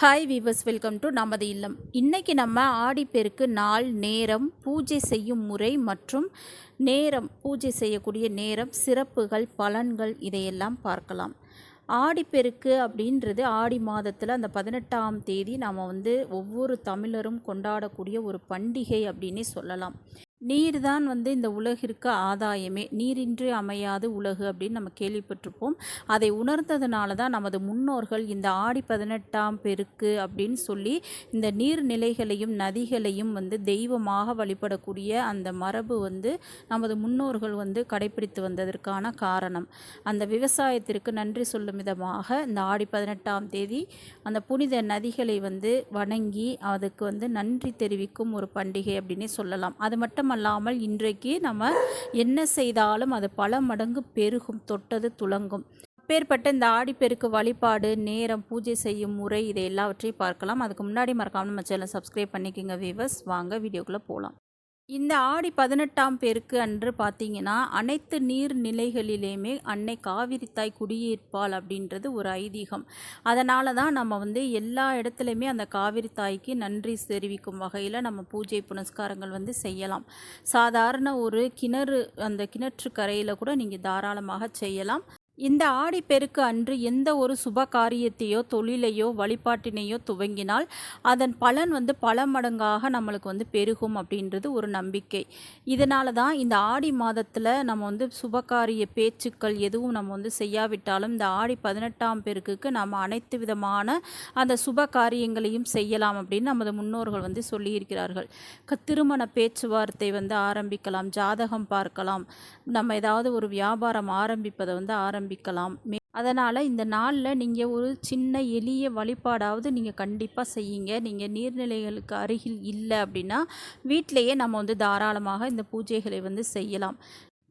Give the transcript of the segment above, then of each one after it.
Hi viewers welcome to நமது இல்லம் இன்றைக்கி நம்ம ஆடிப்பெருக்கு நாள் நேரம் பூஜை செய்யும் முறை மற்றும் நேரம் பூஜை செய்யக்கூடிய நேரம் சிறப்புகள் பலன்கள் இதையெல்லாம் பார்க்கலாம். ஆடிப்பெருக்கு அப்படின்றது ஆடி மாதத்தில் அந்த பதினெட்டாம் தேதி நாம் வந்து ஒவ்வொரு தமிழரும் கொண்டாடக்கூடிய ஒரு பண்டிகை அப்படின்னே சொல்லலாம். நீர் தான் வந்து இந்த உலகிற்கு ஆதாயமே. நீரின்றி அமையாது உலகு அப்படின்னு நம்ம கேள்விப்பட்டிருப்போம். அதை உணர்ந்ததுனால தான் நமது முன்னோர்கள் இந்த ஆடி பதினெட்டாம் பெருக்கு அப்படின்னு சொல்லி இந்த நீர்நிலைகளையும் நதிகளையும் வந்து தெய்வமாக வழிபடக்கூடிய அந்த மரபு வந்து நமது முன்னோர்கள் வந்து கடைபிடித்து வந்ததற்கான காரணம். அந்த விவசாயத்திற்கு நன்றி சொல்லும் விதமாக இந்த ஆடி பதினெட்டாம் தேதி அந்த புனித நதிகளை வந்து வணங்கி அதுக்கு வந்து நன்றி தெரிவிக்கும் ஒரு பண்டிகை அப்படின்னே சொல்லலாம். அது மட்டும் மட்டுமல்லாமல் இன்றைக்கு நம்ம என்ன செய்தாலும் அது பல மடங்கு பெருகும் தொட்டது துலங்கும் அப்பேற்பட்ட இந்த ஆடிப்பெருக்கு வழிபாடு நேரம் பூஜை செய்யும் முறை இதை எல்லாவற்றையும் பார்க்கலாம். அதுக்கு முன்னாடி மறக்காமல் நம்ம சேனல் சப்ஸ்கிரைப் பண்ணிக்கோங்க வீவர்ஸ் வாங்க வீடியோக்குள்ளே போகலாம் இந்த ஆடி பதினெட்டாம் பேருக்கு அன்று பார்த்தீங்கன்னா அனைத்து நீர்நிலைகளிலேயுமே அன்னை காவிரி தாய் குடியிருப்பாள் அப்படின்றது ஒரு ஐதீகம். அதனால தான் நம்ம வந்து எல்லா இடத்துலையுமே அந்த காவிரி தாய்க்கு நன்றி தெரிவிக்கும் வகையில் நம்ம பூஜை புனஸ்காரங்கள் வந்து செய்யலாம். சாதாரண ஒரு கிணறு அந்த கிணற்று கரையில் கூட நீங்கள் தாராளமாக செய்யலாம். இந்த ஆடிப்பெருக்கு அன்று எந்த ஒரு சுப காரியத்தையோ தொழிலையோ வழிபாட்டினையோ துவங்கினால் அதன் பலன் வந்து பல மடங்காக நம்மளுக்கு வந்து பெருகும் அப்படின்றது ஒரு நம்பிக்கை. இதனால தான் இந்த ஆடி மாதத்தில் நம்ம வந்து சுபகாரிய பேச்சுக்கள் எதுவும் நம்ம வந்து செய்யாவிட்டாலும் இந்த ஆடி பதினெட்டாம் பெருக்குக்கு நம்ம அனைத்து விதமான அந்த சுப காரியங்களையும் செய்யலாம் அப்படின்னு நமது முன்னோர்கள் வந்து சொல்லியிருக்கிறார்கள். க திருமண பேச்சுவார்த்தை வந்து ஆரம்பிக்கலாம் ஜாதகம் பார்க்கலாம். நம்ம ஏதாவது ஒரு வியாபாரம் ஆரம்பிப்பதை வந்து ஆரம்பி ஆரம்பிக்கலாம். அதனால் இந்த நாளில் நீங்கள் ஒரு சின்ன எளிய வழிபாடாவது நீங்கள் கண்டிப்பாக செய்யுங்க. நீங்கள் நீர்நிலைகளுக்கு அருகில் இல்லை அப்படின்னா வீட்டிலையே நம்ம வந்து தாராளமாக இந்த பூஜைகளை வந்து செய்யலாம்.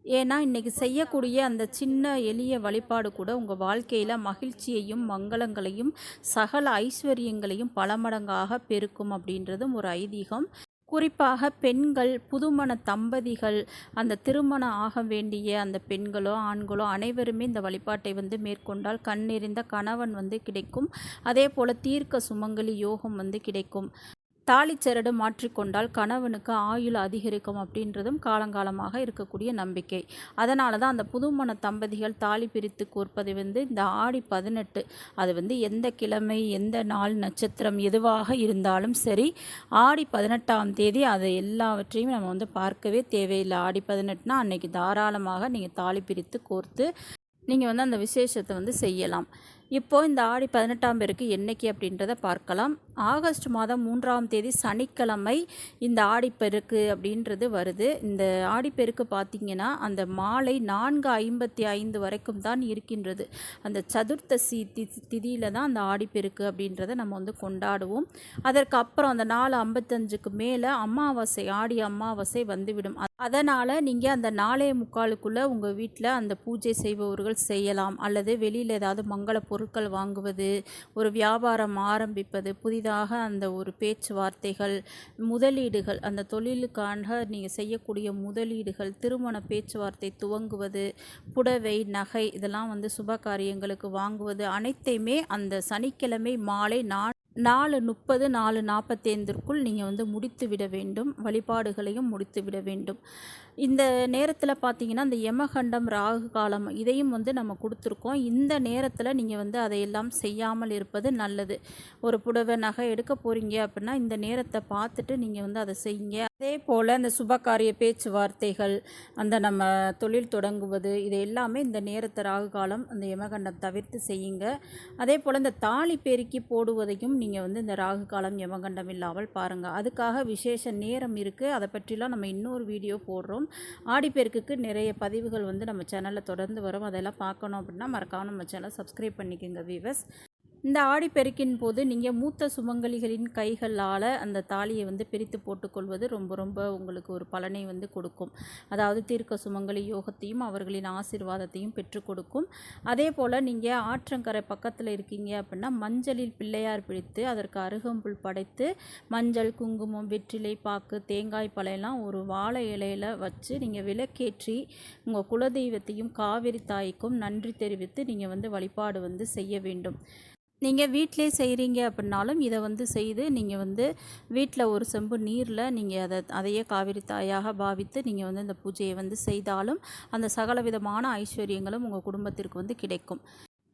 ஏன்னா இன்றைக்கி செய்யக்கூடிய அந்த சின்ன எளிய வழிபாடு கூட உங்கள் வாழ்க்கையில் மகிழ்ச்சியையும் மங்களங்களையும் சகல ஐஸ்வர்யங்களையும் பல மடங்காக பெருக்கும் அப்படின்றதும் ஒரு ஐதீகம். குறிப்பாக பெண்கள் புதுமண தம்பதிகள் அந்த திருமணம் ஆக வேண்டிய அந்த பெண்களோ ஆண்களோ அனைவருமே இந்த வழிபாட்டை வந்து மேற்கொண்டால் கண்ணெறிந்த கணவன் வந்து கிடைக்கும். அதே போல் தீர்க்க சுமங்கலி யோகம் வந்து கிடைக்கும். தாலிச்சரடு மாற்றிக்கொண்டால் கணவனுக்கு ஆயுள் அதிகரிக்கும் அப்படின்றதும் காலங்காலமாக இருக்கக்கூடிய நம்பிக்கை. அதனால தான் அந்த புதுமண தம்பதிகள் தாலி பிரித்து கோர்ப்பது வந்து இந்த ஆடி பதினெட்டு அது வந்து எந்த கிழமை எந்த நாள் நட்சத்திரம் எதுவாக இருந்தாலும் சரி ஆடி பதினெட்டாம் தேதி அதை எல்லாவற்றையும் நம்ம வந்து பார்க்கவே தேவையில்லை. ஆடி பதினெட்டுனா அன்னைக்கு தாராளமாக நீங்கள் தாலி பிரித்து கோர்த்து நீங்கள் வந்து அந்த விசேஷத்தை வந்து செய்யலாம். இப்போது இந்த ஆடி பதினெட்டாம் பேருக்கு என்னைக்கு அப்படின்றத பார்க்கலாம். ஆகஸ்ட் மாதம் மூன்றாம் தேதி சனிக்கிழமை இந்த ஆடிப்பெருக்கு அப்படின்றது வருது. இந்த ஆடிப்பெருக்கு பார்த்திங்கன்னா அந்த மாலை நான்கு ஐம்பத்தி ஐந்து வரைக்கும் தான் இருக்கின்றது. அந்த சதுர்த்தசி தி திதியில் தான் அந்த ஆடிப்பெருக்கு அப்படின்றத நம்ம வந்து கொண்டாடுவோம். அதற்கு அப்புறம் அந்த நாலு ஐம்பத்தஞ்சுக்கு மேலே அமாவாசை ஆடி அமாவாசை வந்துவிடும். அதனால் நீங்கள் அந்த நாளைய முக்காலுக்குள்ளே உங்கள் வீட்டில் அந்த பூஜை செய்பவர்கள் செய்யலாம். அல்லது வெளியில் ஏதாவது மங்கள பொருட்கள் வாங்குவது ஒரு வியாபாரம் ஆரம்பிப்பது புதிதாக அந்த ஒரு பேச்சுவார்த்தைகள் முதலீடுகள் அந்த தொழிலுக்காக நீங்கள் செய்யக்கூடிய முதலீடுகள் திருமண பேச்சுவார்த்தை துவங்குவது புடவை நகை இதெல்லாம் வந்து சுப காரியங்களுக்கு வாங்குவது அனைத்தையுமே அந்த சனிக்கிழமை மாலை நான் நாலு முப்பது நாலு நாற்பத்தைந்திற்குள் நீங்கள் வந்து முடித்து விட வேண்டும். வழிபாடுகளையும் முடித்து விட வேண்டும். இந்த நேரத்தில் பார்த்தீங்கன்னா இந்த யமகண்டம் ராகு காலம் இதையும் வந்து நம்ம கொடுத்துருக்கோம். இந்த நேரத்தில் நீங்கள் வந்து அதையெல்லாம் செய்யாமல் இருப்பது நல்லது. ஒரு புடவை நகை எடுக்க போகிறீங்க அப்படின்னா இந்த நேரத்தை பார்த்துட்டு நீங்கள் வந்து அதை செய்யுங்க. அதே போல் அந்த சுபகாரிய பேச்சுவார்த்தைகள் அந்த நம்ம தொழில் தொடங்குவது இது எல்லாமே இந்த நேரத்தை ராகு காலம் அந்த யமகண்டம் தவிர்த்து செய்யுங்க. அதே போல் இந்த தாலி பெருக்கி போடுவதையும் நீங்கள் வந்து இந்த ராகு காலம் யமகண்டம் இல்லாமல் பாருங்கள் அதுக்காக விசேஷ நேரம் இருக்குது அதை பற்றிலாம் நம்ம இன்னொரு வீடியோ போடுறோம். ஆடிப்பெருக்குக்கு நிறைய பதிவுகள் வந்து நம்ம சேனலில் தொடர்ந்து வரும். அதெல்லாம் பார்க்கணும் அப்படின்னா மறக்காமல் நம்ம சேனல் சப்ஸ்கிரைப் பண்ணிக்கோங்க வீவர்ஸ் இந்த ஆடிப்பெருக்கின் போது நீங்கள் மூத்த சுமங்கலிகளின் கைகளால் அந்த தாலியை வந்து பிரித்து போட்டுக்கொள்வது ரொம்ப ரொம்ப உங்களுக்கு ஒரு பலனை வந்து கொடுக்கும். அதாவது தீர்க்க சுமங்கலி யோகத்தையும் அவர்களின் ஆசிர்வாதத்தையும் பெற்றுக் கொடுக்கும். அதே போல் நீங்கள் ஆற்றங்கரை பக்கத்தில் இருக்கீங்க அப்படின்னா மஞ்சளில் பிள்ளையார் பிடித்து அதற்கு அருகம்புல் படைத்து மஞ்சள் குங்குமம் வெற்றிலை பாக்கு தேங்காய் பழையெல்லாம் ஒரு வாழை இலையில் வச்சு நீங்கள் விளக்கேற்றி உங்கள் குலதெய்வத்தையும் காவிரி தாய்க்கும் நன்றி தெரிவித்து நீங்கள் வந்து வழிபாடு வந்து செய்ய வேண்டும். நீங்கள் வீட்டிலே செய்கிறீங்க அப்படின்னாலும் இதை வந்து செய்து நீங்கள் வந்து வீட்டில் ஒரு செம்பு நீரில் நீங்கள் அதை அதையே காவிரி தாயாக பாவித்து நீங்கள் வந்து இந்த பூஜையை வந்து செய்தாலும் அந்த சகல விதமான ஐஸ்வர்யங்களும் உங்கள் குடும்பத்திற்கு வந்து கிடைக்கும்.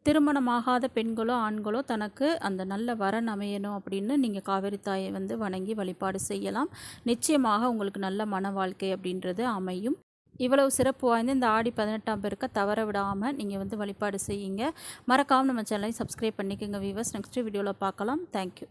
திருமணமாகாத பெண்களோ ஆண்களோ தனக்கு அந்த நல்ல வரன் அமையணும் அப்படின்னு நீங்கள் காவிரி தாயை வந்து வணங்கி வழிபாடு செய்யலாம். நிச்சயமாக உங்களுக்கு நல்ல மன வாழ்க்கை அப்படின்றது அமையும். இவ்வளவு சிறப்பு வாய்ந்த இந்த ஆடி பதினெட்டாம் பேருக்க தவற விடாமல் நீங்கள் வந்து வழிபாடு செய்யுங்க. மறக்காமல் நம்ம சேனலை சப்ஸ்கிரைப் பண்ணிக்கோங்க வீவர்ஸ் நெக்ஸ்ட் வீடியோவில் பார்க்கலாம். தேங்க்யூ